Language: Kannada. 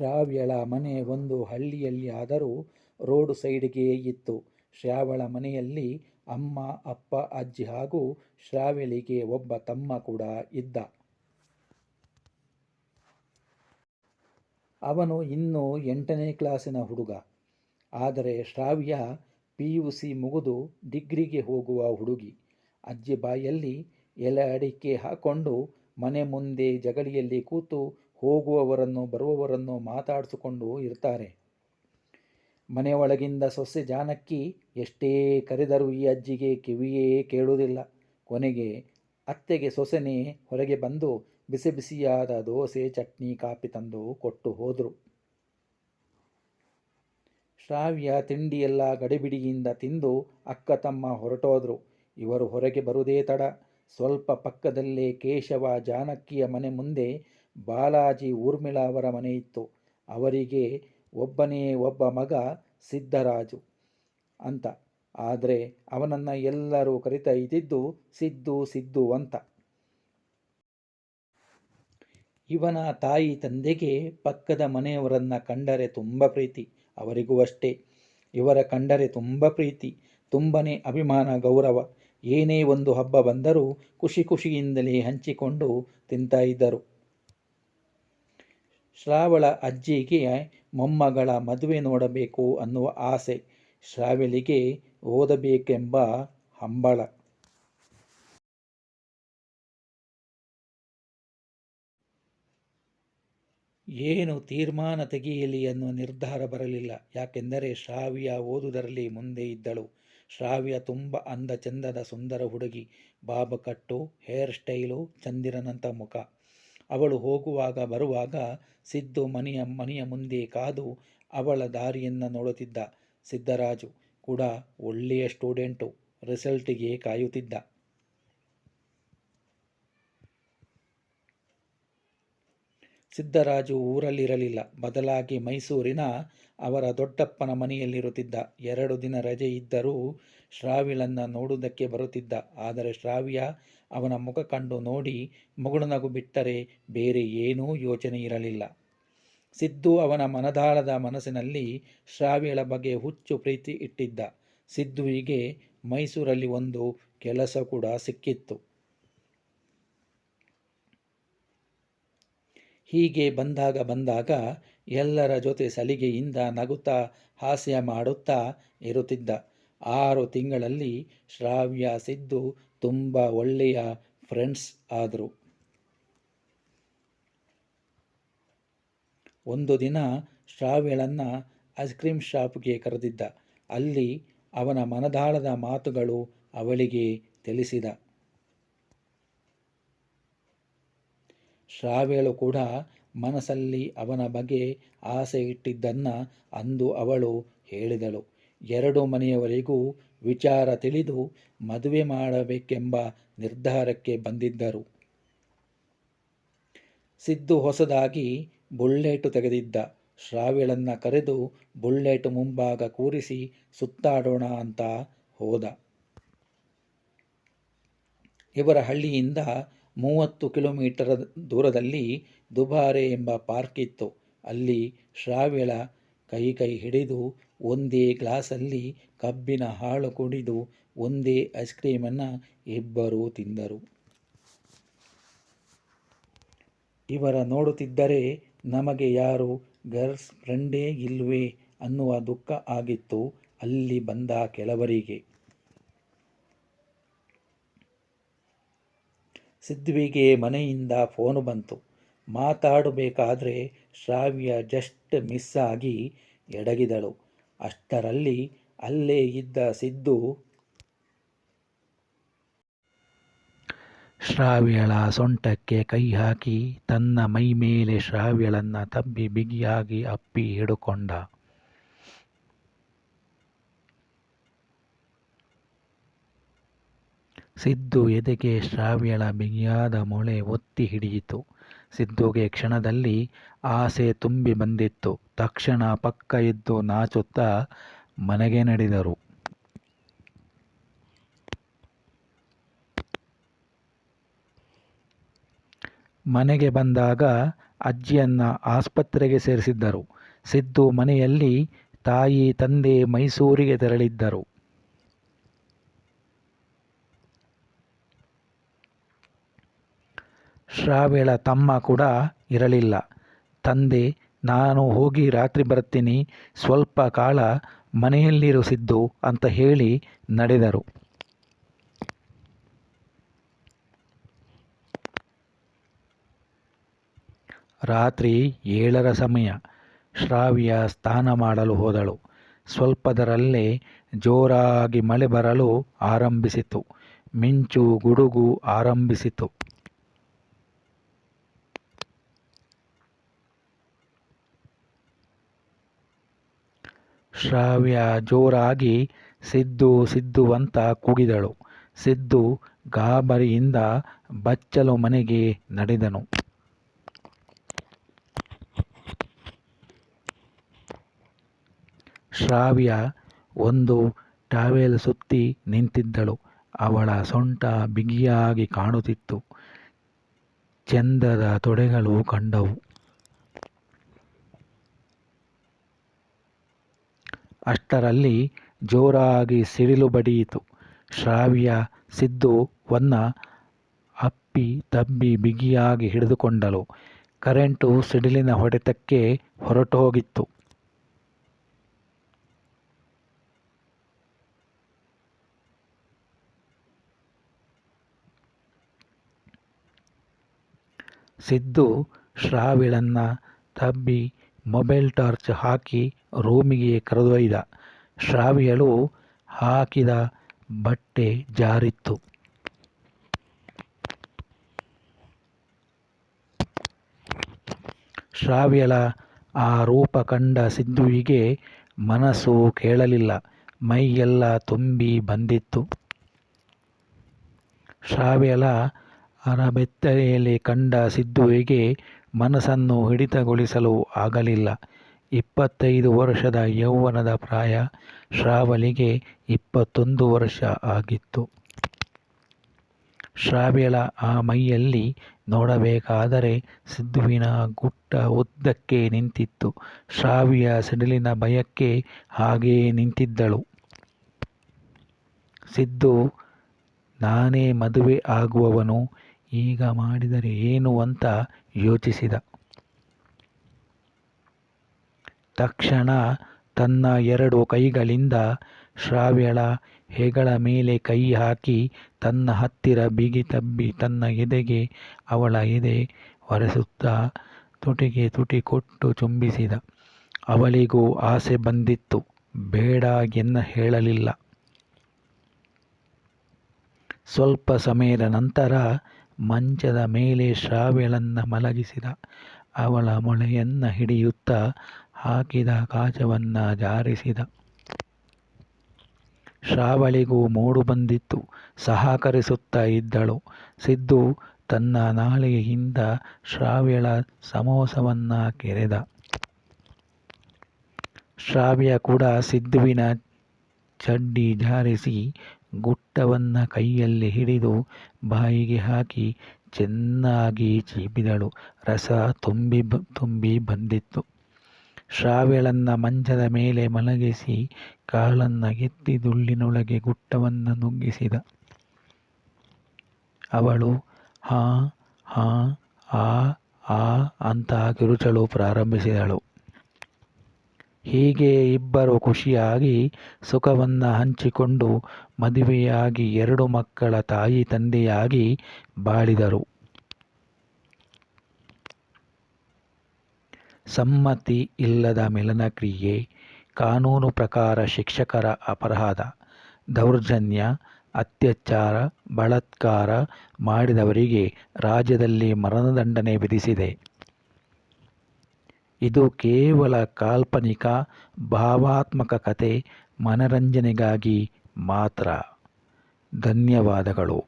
ಶ್ರಾವ್ಯಳ ಮನೆ ಒಂದು ಹಳ್ಳಿಯಲ್ಲಿ ಆದರೂ ರೋಡ್ ಸೈಡ್ಗೆ ಇತ್ತು. ಶ್ರಾವಳ ಮನೆಯಲ್ಲಿ ಅಮ್ಮ, ಅಪ್ಪ, ಅಜ್ಜಿ ಹಾಗೂ ಶ್ರಾವಳಿಗೆ ಒಬ್ಬ ತಮ್ಮ ಕೂಡ ಇದ್ದ. ಅವನು ಇನ್ನೂ ಎಂಟನೇ ಕ್ಲಾಸಿನ ಹುಡುಗ. ಆದರೆ ಶ್ರಾವ್ಯ ಪಿ ಯು ಸಿ ಮುಗಿದು ಡಿಗ್ರಿಗೆ ಹೋಗುವ ಹುಡುಗಿ. ಅಜ್ಜಿ ಬಾಯಲ್ಲಿ ಎಲೆ ಅಡಿಕೆ ಹಾಕ್ಕೊಂಡು ಮನೆ ಮುಂದೆ ಜಗಳಿಯಲ್ಲಿ ಕೂತು ಹೋಗುವವರನ್ನು ಬರುವವರನ್ನು ಮಾತಾಡಿಸಿಕೊಂಡು ಇರ್ತಾರೆ. ಮನೆಯೊಳಗಿಂದ ಸೊಸೆ ಜಾನಕ್ಕಿ ಎಷ್ಟೇ ಕರೆದರೂ ಈ ಅಜ್ಜಿಗೆ ಕಿವಿಯೇ ಕೇಳುವುದಿಲ್ಲ. ಕೊನೆಗೆ ಅತ್ತೆಗೆ ಸೊಸೆನೇ ಹೊರಗೆ ಬಂದು ಬಿಸಿ ಬಿಸಿಯಾದ ದೋಸೆ, ಚಟ್ನಿ ಕಾಪಿ ತಂದು ಕೊಟ್ಟು ಹೋದರು. ಶ್ರಾವ್ಯ ತಿಂಡಿಯೆಲ್ಲ ಗಡಿಬಿಡಿಯಿಂದ ತಿಂದು ಅಕ್ಕ ತಮ್ಮ ಹೊರಟೋದ್ರು. ಇವರು ಹೊರಗೆ ಬರುವುದೇ ತಡ. ಸ್ವಲ್ಪ ಪಕ್ಕದಲ್ಲೇ ಕೇಶವ ಜಾನಕಿಯ ಮನೆ ಮುಂದೆ ಬಾಲಾಜಿ ಊರ್ಮಿಳ ಅವರ ಮನೆಯಿತ್ತು. ಅವರಿಗೆ ಒಬ್ಬನೇ ಒಬ್ಬ ಮಗ ಸಿದ್ದರಾಜು ಅಂತ. ಆದರೆ ಅವನನ್ನು ಎಲ್ಲರೂ ಕರಿತಾ ಇದ್ದಿದ್ದು ಸಿದ್ದು ಸಿದ್ದು ಅಂತ. ಇವನ ತಾಯಿ ತಂದೆಗೆ ಪಕ್ಕದ ಮನೆಯವರನ್ನು ಕಂಡರೆ ತುಂಬ ಪ್ರೀತಿ. ಅವರಿಗೂ ಅಷ್ಟೇ. ಇವರ ಕಂಡರೆ ತುಂಬ ಪ್ರೀತಿ, ತುಂಬನೇ ಅಭಿಮಾನ, ಗೌರವ. ಏನೇ ಒಂದು ಹಬ್ಬ ಬಂದರೂ ಖುಷಿ ಖುಷಿಯಿಂದಲೇ ಹಂಚಿಕೊಂಡು ತಿಂತಾ ಇದ್ದರು. ಶ್ರಾವಳ ಅಜ್ಜಿಗೆ ಮೊಮ್ಮಗಳ ಮದುವೆ ನೋಡಬೇಕು ಅನ್ನುವ ಆಸೆ. ಶ್ರಾವಳಿಗೆ ಓದಬೇಕೆಂಬ ಹಂಬಲ. ಏನು ತೀರ್ಮಾನ ತೆಗೆಯಲಿ ಅನ್ನುವ ನಿರ್ಧಾರ ಬರಲಿಲ್ಲ. ಯಾಕೆಂದರೆ ಶ್ರಾವ್ಯ ಓದುದರಲ್ಲಿ ಮುಂದೆ ಇದ್ದಳು. ಶ್ರಾವ್ಯ ತುಂಬ ಅಂದ ಚಂದದ ಸುಂದರ ಹುಡುಗಿ. ಬಾಬಕಟ್ಟು ಹೇರ್ ಸ್ಟೈಲು ಚಂದಿರನಂಥ ಮುಖ. ಅವಳು ಹೋಗುವಾಗ ಬರುವಾಗ ಸಿದ್ದು ಮನೆಯ ಮನೆಯ ಮುಂದೆ ಕಾದು ಅವಳ ದಾರಿಯನ್ನು ನೋಡುತ್ತಿದ್ದ. ಸಿದ್ದರಾಜು ಕೂಡ ಒಳ್ಳೆಯ ಸ್ಟೂಡೆಂಟು, ರಿಸಲ್ಟಿಗೆ ಕಾಯುತ್ತಿದ್ದ. ಸಿದ್ದರಾಜು ಊರಲ್ಲಿರಲಿಲ್ಲ. ಬದಲಾಗಿ ಮೈಸೂರಿನ ಅವರ ದೊಡ್ಡಪ್ಪನ ಮನೆಯಲ್ಲಿರುತ್ತಿದ್ದ. ಎರಡು ದಿನ ರಜೆ ಇದ್ದರೂ ಶ್ರಾವ್ಯಳನ್ನು ನೋಡುವುದಕ್ಕೆ ಬರುತ್ತಿದ್ದ. ಆದರೆ ಶ್ರಾವ್ಯ ಅವನ ಮುಖ ಕಂಡು ನೋಡಿ ನಗು ಬಿಟ್ಟರೆ ಬೇರೆ ಏನೂ ಯೋಚನೆ ಇರಲಿಲ್ಲ. ಸಿದ್ದು ಅವನ ಮನದಾಳದ ಮನಸ್ಸಿನಲ್ಲಿ ಶ್ರಾವ್ಯಳ ಬಗ್ಗೆ ಹುಚ್ಚು ಪ್ರೀತಿ ಇಟ್ಟಿದ್ದ. ಸಿದ್ದುವಿಗೆ ಮೈಸೂರಲ್ಲಿ ಒಂದು ಕೆಲಸ ಕೂಡ ಸಿಕ್ಕಿತ್ತು. ಹೀಗೆ ಬಂದಾಗ ಬಂದಾಗ ಎಲ್ಲರ ಜೊತೆ ಸಲಿಗೆಯಿಂದ ನಗುತ್ತಾ ಹಾಸ್ಯ ಮಾಡುತ್ತಾ ಇರುತ್ತಿದ್ದ. ಆರು ತಿಂಗಳಲ್ಲಿ ಶ್ರಾವ್ಯ ಸಿದ್ದು ತುಂಬ ಒಳ್ಳೆಯ ಫ್ರೆಂಡ್ಸ್ ಆದರು. ಒಂದು ದಿನ ಶ್ರಾವ್ಯಳನ್ನು ಐಸ್ ಕ್ರೀಮ್ ಶಾಪ್ಗೆ ಕರೆದಿದ್ದ. ಅಲ್ಲಿ ಅವನ ಮನದಾಳದ ಮಾತುಗಳು ಅವಳಿಗೆ ತಿಳಿಸಿದ. ಶ್ರಾವ್ಯಳು ಕೂಡ ಮನಸ್ಸಲ್ಲಿ ಅವನ ಬಗ್ಗೆ ಆಸೆ ಇಟ್ಟಿದ್ದನ್ನು ಅಂದು ಅವಳು ಹೇಳಿದಳು. ಎರಡು ಮನೆಯವರಿಗೂ ವಿಚಾರ ತಿಳಿದು ಮದುವೆ ಮಾಡಬೇಕೆಂಬ ನಿರ್ಧಾರಕ್ಕೆ ಬಂದಿದ್ದರು. ಸಿದ್ದು ಹೊಸದಾಗಿ ಬುಳ್ಳೇಟು ತೆಗೆದಿದ್ದ. ಶ್ರಾವ್ಯಳನ್ನು ಕರೆದು ಬುಲ್ಲೆಟ್ ಮುಂಭಾಗ ಕೂರಿಸಿ ಸುತ್ತಾಡೋಣ ಅಂತ ಹೋದ. ಇವರ ಹಳ್ಳಿಯಿಂದ ಮೂವತ್ತು ಕಿಲೋಮೀಟರ್ ದೂರದಲ್ಲಿ ದುಬಾರೆ ಎಂಬ ಪಾರ್ಕ್ ಇತ್ತು. ಅಲ್ಲಿ ಶ್ರಾವಿಳ ಕೈ ಕೈ ಹಿಡಿದು ಒಂದೇ ಗ್ಲಾಸಲ್ಲಿ ಕಬ್ಬಿನ ಹಾಳು ಕುಡಿದು ಒಂದೇ ಐಸ್ ಕ್ರೀಮನ್ನು ಇಬ್ಬರೂ ತಿಂದರು. ಇವರ ನೋಡುತ್ತಿದ್ದರೆ ನಮಗೆ ಯಾರು ಗರ್ಲ್ಸ್ ಫ್ರೆಂಡೇ ಇಲ್ವೇ ಅನ್ನುವ ದುಃಖ ಆಗಿತ್ತು ಅಲ್ಲಿ ಬಂದ ಕೆಲವರಿಗೆ. ಸಿದ್ವಿಗೆ ಮನೆಯಿಂದ ಫೋನು ಬಂತು. ಮಾತಾಡಬೇಕಾದ್ರೆ ಶ್ರಾವ್ಯ ಜಸ್ಟ್ ಮಿಸ್ ಆಗಿ ಎಡಗಿದಳು. ಅಷ್ಟರಲ್ಲಿ ಅಲ್ಲೇ ಇದ್ದ ಸಿದ್ದು ಶ್ರಾವ್ಯಳ ಸೊಂಟಕ್ಕೆ ಕೈ ಹಾಕಿ ತನ್ನ ಮೈ ಮೇಲೆ ಶ್ರಾವ್ಯಳನ್ನು ತಬ್ಬಿ ಬಿಗಿಯಾಗಿ ಅಪ್ಪಿ ಹಿಡುಕೊಂಡ. ಸಿದ್ದು ಎದೆಗೆ ಶ್ರಾವ್ಯಳ ಬಿಗಿಯಾದ ಮೊಳೆ ಒತ್ತಿ ಹಿಡಿಯಿತು. ಸಿದ್ದುಗೆ ಕ್ಷಣದಲ್ಲಿ ಆಸೆ ತುಂಬಿ ಬಂದಿತ್ತು. ತಕ್ಷಣ ಪಕ್ಕ ಎದ್ದು ನಾಚುತ್ತಾ ಮನೆಗೆ ನಡೆದರು. ಮನೆಗೆ ಬಂದಾಗ ಅಜ್ಜಿಯನ್ನು ಆಸ್ಪತ್ರೆಗೆ ಸೇರಿಸಿದ್ದರು. ಸಿದ್ದು ಮನೆಯಲ್ಲಿ ತಾಯಿ, ತಂದೆ ಮೈಸೂರಿಗೆ ತೆರಳಿದ್ದರು. ಶ್ರಾವ್ಯಳ ತಮ್ಮ ಕೂಡ ಇರಲಿಲ್ಲ. ತಂದೆ, ನಾನು ಹೋಗಿ ರಾತ್ರಿ ಬರ್ತೀನಿ, ಸ್ವಲ್ಪ ಕಾಲ ಮನೆಯಲ್ಲಿರು ಸಿದ್ದು ಅಂತ ಹೇಳಿ ನಡೆದರು. ರಾತ್ರಿ ಏಳರ ಸಮಯ ಶ್ರಾವ್ಯ ಸ್ನಾನ ಮಾಡಲು ಹೋದಳು. ಸ್ವಲ್ಪದರಲ್ಲೇ ಜೋರಾಗಿ ಮಳೆ ಬರಲು ಆರಂಭಿಸಿತು. ಮಿಂಚು ಗುಡುಗು ಆರಂಭಿಸಿತು. ಶ್ರಾವ್ಯ ಜೋರಾಗಿ ಸಿದ್ದು ಸಿದ್ದು ಅಂತ ಕೂಗಿದಳು. ಸಿದ್ದು ಗಾಬರಿಯಿಂದ ಬಚ್ಚಲು ಮನೆಗೆ ನಡೆದನು. ಶ್ರಾವ್ಯ ಒಂದು ಟಾವೆಲ್ ಸುತ್ತಿ ನಿಂತಿದ್ದಳು. ಅವಳ ಸೊಂಟ ಬಿಗಿಯಾಗಿ ಕಾಣುತ್ತಿತ್ತು. ಚೆಂದದ ತೊಡೆಗಳು ಕಂಡವು. ಅಷ್ಟರಲ್ಲಿ ಜೋರಾಗಿ ಸಿಡಿಲು ಬಡಿಯಿತು. ಶ್ರಾವ್ಯ ಸಿದ್ದುವನ್ನ ಅಪ್ಪಿ ತಬ್ಬಿ ಬಿಗಿಯಾಗಿ ಹಿಡಿದುಕೊಂಡಳು. ಕರೆಂಟು ಸಿಡಿಲಿನ ಹೊಡೆತಕ್ಕೆ ಹೊರಟೋಗಿತ್ತು. ಸಿದ್ದು ಶ್ರಾವಿಳನ್ನ ತಬ್ಬಿ ಮೊಬೈಲ್ ಟಾರ್ಚ್ ಹಾಕಿ ರೂಮಿಗೆ ಕರೆದೊಯ್ದ ಶ್ರಾವ್ಯಳು ಹಾಕಿದ ಬಟ್ಟೆ ಜಾರಿತ್ತು. ಶ್ರಾವ್ಯಳ ಆ ರೂಪ ಕಂಡ ಸಿದ್ದುವಿಗೆ ಮನಸ್ಸು ಕೇಳಲಿಲ್ಲ. ಮೈಯೆಲ್ಲ ತುಂಬಿ ಬಂದಿತ್ತು. ಶ್ರಾವ್ಯಳ ಅರಬೆತ್ತಲೆಯಲ್ಲಿ ಕಂಡ ಸಿದ್ದುವಿಗೆ ಮನಸ್ಸನ್ನು ಹಿಡಿತಗೊಳಿಸಲು ಆಗಲಿಲ್ಲ. ಇಪ್ಪತ್ತೈದು ವರ್ಷದ ಯೌವನದ ಪ್ರಾಯ ಶ್ರಾವಳಿಗೆ ಇಪ್ಪತ್ತೊಂದು ವರ್ಷ ಆಗಿತ್ತು. ಶ್ರಾವ್ಯಳ ಆ ಮೈಯಲ್ಲಿ ನೋಡಬೇಕಾದರೆ ಸಿದ್ಧುವಿನ ಗುಟ್ಟ ಉದ್ದಕ್ಕೆ ನಿಂತಿತ್ತು. ಶ್ರಾವಿಯ ಸಿಡಿಲಿನ ಭಯಕ್ಕೆ ಹಾಗೇ ನಿಂತಿದ್ದಳು. ಸಿದ್ದು, ನಾನೇ ಮದುವೆ ಆಗುವವನು, ಈಗ ಮಾಡಿದರೆ ಏನು ಅಂತ ಯೋಚಿಸಿದ. ತಕ್ಷಣ ತನ್ನ ಎರಡು ಕೈಗಳಿಂದ ಶ್ರಾವ್ಯಳ ಹೆಗಳ ಮೇಲೆ ಕೈ ಹಾಕಿ ತನ್ನ ಹತ್ತಿರ ಬಿಗಿ ತಬ್ಬಿ ತನ್ನ ಎದೆಗೆ ಅವಳ ಎದೆ ಒರೆಸುತ್ತಾ ತುಟಿಗೆ ತುಟಿ ಕೊಟ್ಟು ಚುಂಬಿಸಿದ. ಅವಳಿಗೂ ಆಸೆ ಬಂದಿತ್ತು. ಬೇಡ ಎನ್ನ ಹೇಳಲಿಲ್ಲ. ಸ್ವಲ್ಪ ಸಮಯದ ನಂತರ ಮಂಚದ ಮೇಲೆ ಶ್ರಾವ್ಯಳನ್ನ ಮಲಗಿಸಿದ. ಅವಳ ಮೊಳೆಯನ್ನ ಹಿಡಿಯುತ್ತಾ ಹಾಕಿದ ಕಾಚವನ್ನ ಜಾರಿಸಿದ. ಶ್ರಾವಳಿಗೂ ಮೂಡು ಬಂದಿತ್ತು. ಸಹಕರಿಸುತ್ತಾ ಇದ್ದಳು. ಸಿದ್ದು ತನ್ನ ನಾಳೆಯಿಂದ ಶ್ರಾವ್ಯಳ ಸಮೋಸವನ್ನ ಕೆರೆದ. ಶ್ರಾವ್ಯ ಕೂಡ ಸಿದ್ದುವಿನ ಚಡ್ಡಿ ಜಾರಿಸಿ ಗುಟ್ಟವನ್ನ ಕೈಯಲ್ಲಿ ಹಿಡಿದು ಬಾಯಿಗೆ ಹಾಕಿ ಚೆನ್ನಾಗಿ ಚೀಪಿದಳು. ರಸ ತುಂಬಿ ತುಂಬಿ ಬಂದಿತ್ತು. ಶ್ರಾವ್ಯಳನ್ನ ಮಂಚದ ಮೇಲೆ ಮಲಗಿಸಿ ಕಾಲನ್ನ ಎತ್ತಿ ದುಳ್ಳಿನೊಳಗೆ ಗುಟ್ಟವನ್ನು ನುಗ್ಗಿಸಿದ. ಅವಳು, ಹಾ ಹಾ, ಆ ಆ ಅಂತ ಕಿರುಚಲು ಪ್ರಾರಂಭಿಸಿದಳು. ಹೀಗೆ ಇಬ್ಬರು ಖುಷಿಯಾಗಿ ಸುಖವನ್ನ ಹಂಚಿಕೊಂಡು ಮದುವೆಯಾಗಿ ಎರಡು ಮಕ್ಕಳ ತಾಯಿ ತಂದೆಯಾಗಿ ಬಾಳಿದರು. ಸಮ್ಮತಿ ಇಲ್ಲದ ಮಿಲನಕ್ರಿಯೆ ಕಾನೂನು ಪ್ರಕಾರ ಶಿಕ್ಷಕರ ಅಪರಾಧ, ದೌರ್ಜನ್ಯ, ಅತ್ಯಾಚಾರ, ಬಲಾತ್ಕಾರ ಮಾಡಿದವರಿಗೆ ರಾಜ್ಯದಲ್ಲಿ ಮರಣದಂಡನೆ ವಿಧಿಸಿದೆ. ಇದು ಕೇವಲ ಕಾಲ್ಪನಿಕ, ಭಾವಾತ್ಮಕ ಕತೆ, ಮನರಂಜನೆಗಾಗಿ ಮಾತ್ರ. ಧನ್ಯವಾದಗಳು.